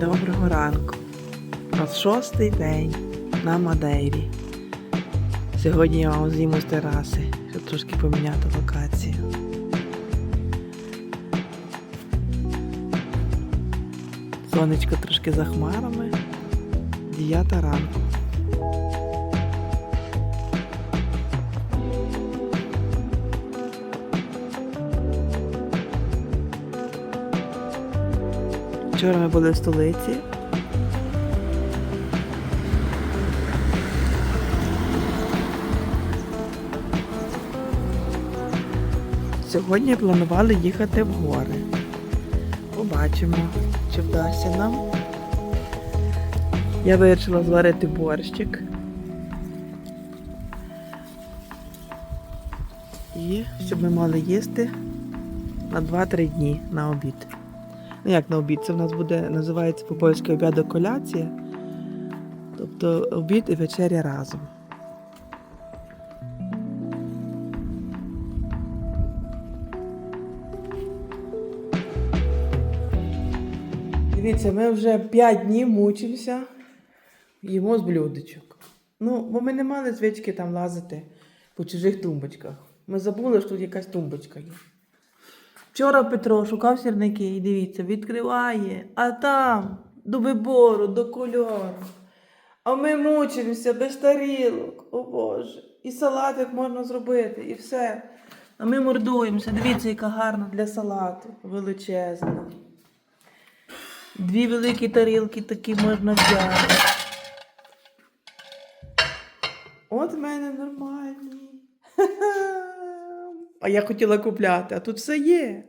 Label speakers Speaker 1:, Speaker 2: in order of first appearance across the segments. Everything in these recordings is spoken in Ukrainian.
Speaker 1: Доброго ранку. У шостий день на Мадейрі. Сьогодні я вам зніму з тераси, щоб трошки поміняти локацію. Сонечко трошки за хмарами. Дев'ята ранку. Вчора ми були в столиці. Сьогодні планували їхати в гори. Побачимо, чи вдасться нам. Я вирішила зварити борщик. І щоб ми мали їсти на 2-3 дні на обід. Ну як на обід? Це в нас буде, називається по-польськи обіду коляція. Тобто обід і вечеря разом. Дивіться, ми вже 5 днів мучимося, їмо з блюдечок. Ну, бо ми не мали звички там лазити по чужих тумбочках. Ми забули, що тут якась тумбочка є. Вчора Петро шукав сірники і дивіться, відкриває, а там до вибору, до кольору. А ми мучимося без тарілок, о Боже. І салатик можна зробити, і все. А ми мордуємося. Дивіться, яка гарна для салату. Величезна. Дві великі тарілки такі можна взяти. А я хотіла купляти, а тут все є.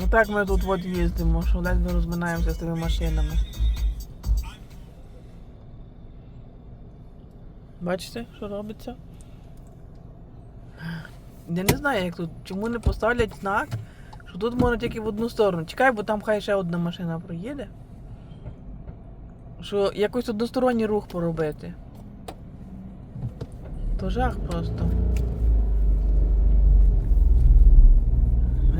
Speaker 1: Ну так ми тут от їздимо, що ледве розминаємося з тими машинами. Бачите, що робиться? Я не знаю, як тут. Чому не поставлять знак, що тут можна тільки в одну сторону. Чекай, бо там хай ще одна машина проїде. Що якось односторонній рух поробити. То жах просто.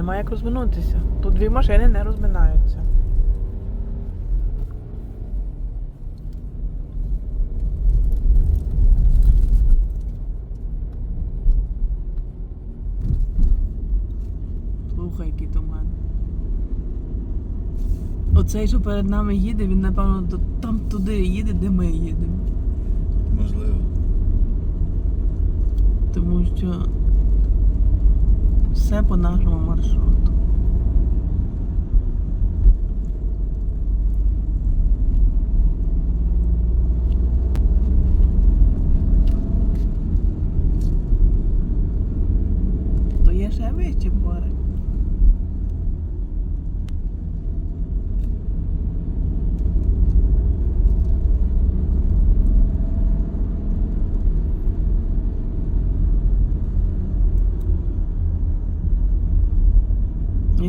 Speaker 1: Немає як розминутися. Тут дві машини не розминаються. Слухай, який туман. Оцей, що перед нами їде, він, напевно, до- там туди їде, де ми їдемо.
Speaker 2: Можливо.
Speaker 1: Тому що все по нашому маршруту. То є ще вищі гори.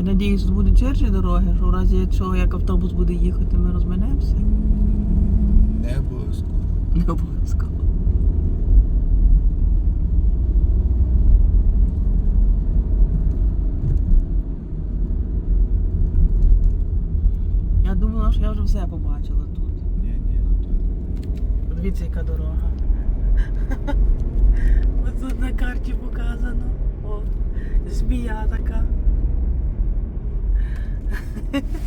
Speaker 1: Я надіюсь, тут будуть ширші дороги, що в разі якщо як автобус буде їхати, ми розминемося.
Speaker 2: Не обов'язково.
Speaker 1: Не обов'язково. Я думала, що я вже все побачила тут.
Speaker 2: Ні, ні, ну то.
Speaker 1: Подивіться, яка дорога. Ось тут на карті показано. О, змія така.
Speaker 2: Спектакулярні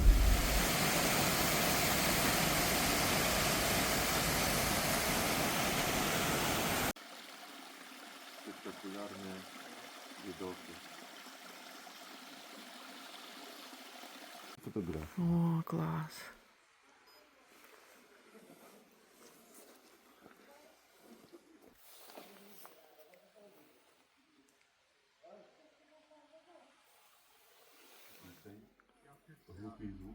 Speaker 2: видовки. Фотограф.
Speaker 1: О, клас. Rio Pizu.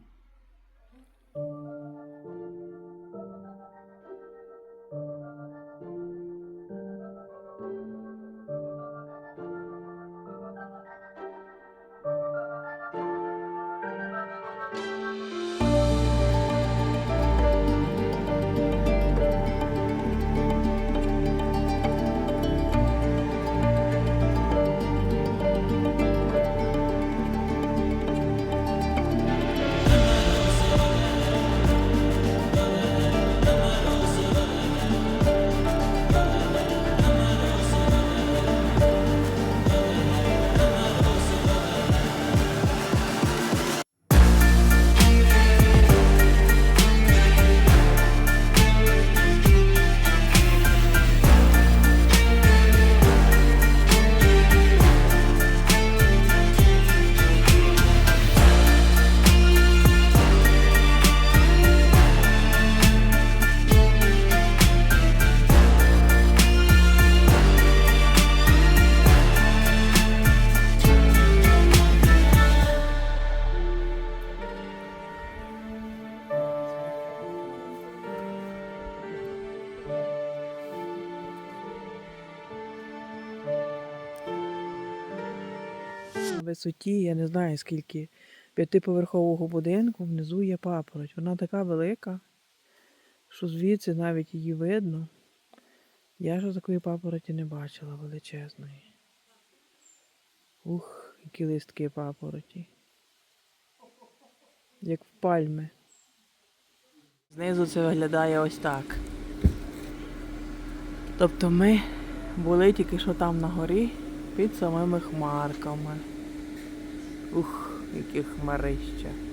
Speaker 1: Висоті, я не знаю скільки, п'ятиповерхового будинку внизу є папороть. Вона така велика, що звідси навіть її видно. Я ж такої папороті не бачила величезної. Ух, які листки папороті. Як в пальми. Знизу це виглядає ось так. Тобто ми були тільки що там на горі під самими хмарками. Ух, які хмарища.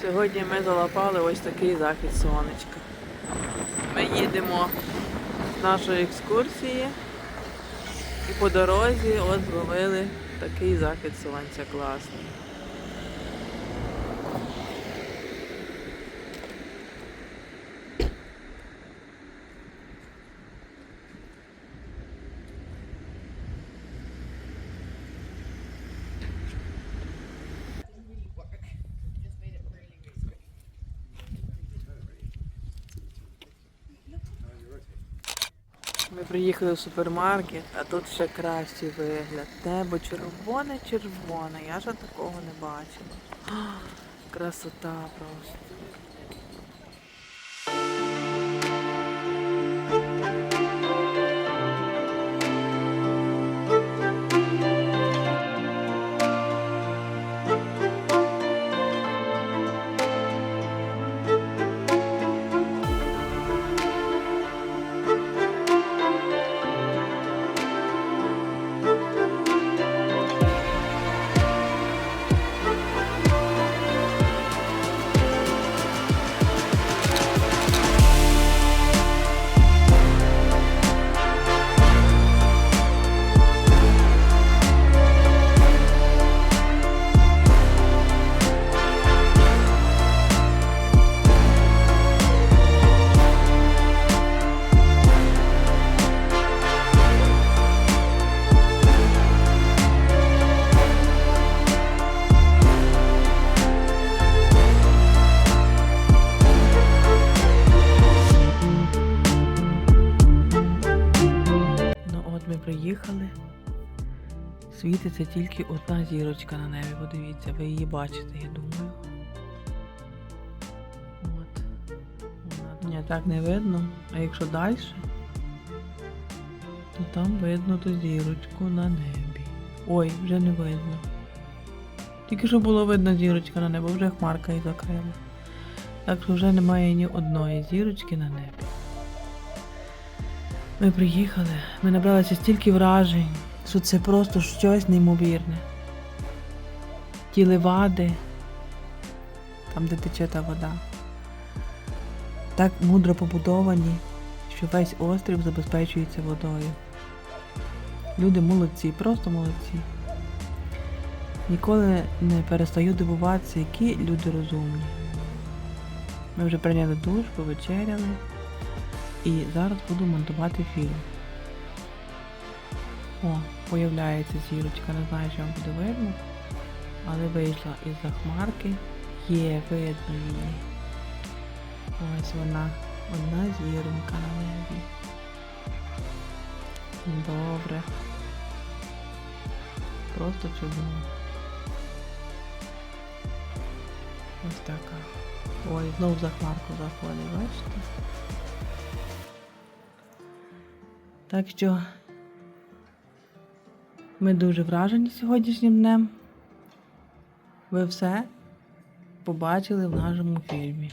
Speaker 1: Сьогодні ми залапали ось такий захід сонечка. Ми їдемо з нашої екскурсії і по дорозі от зловили такий захід сонця класний. Ми приїхали в супермаркет, а тут ще кращий вигляд. Небо червоне-червоне. Я ж такого не бачила. Красота просто. Світиться тільки одна зірочка на небі, подивіться, ви її бачите, я думаю. От. Ні, так не видно. А якщо далі, то там видно ту зірочку на небі. Ой, вже не видно. Тільки що було видно зірочка на небі, вже хмарка і закрила. Так що вже немає ні одної зірочки на небі. Ми приїхали, ми набралися стільки вражень, що це просто щось неймовірне. Ті левади, там, де тече та вода, так мудро побудовані, що весь острів забезпечується водою. Люди молодці, просто молодці. Ніколи не перестаю дивуватися, які люди розумні. Ми вже прийняли душ, повечеряли. І зараз буду монтувати фільм. О, появляється зірочка, не знаю, чи вам буде видно. Але вийшла із-за хмарки. Є, видно її. Ось вона. Одна зіронька на небі. Добре. Просто чудово. Ось така. Ой, знову за хмарку заходить, бачите? Так що ми дуже вражені сьогоднішнім днем. Ви все побачили в нашому фільмі.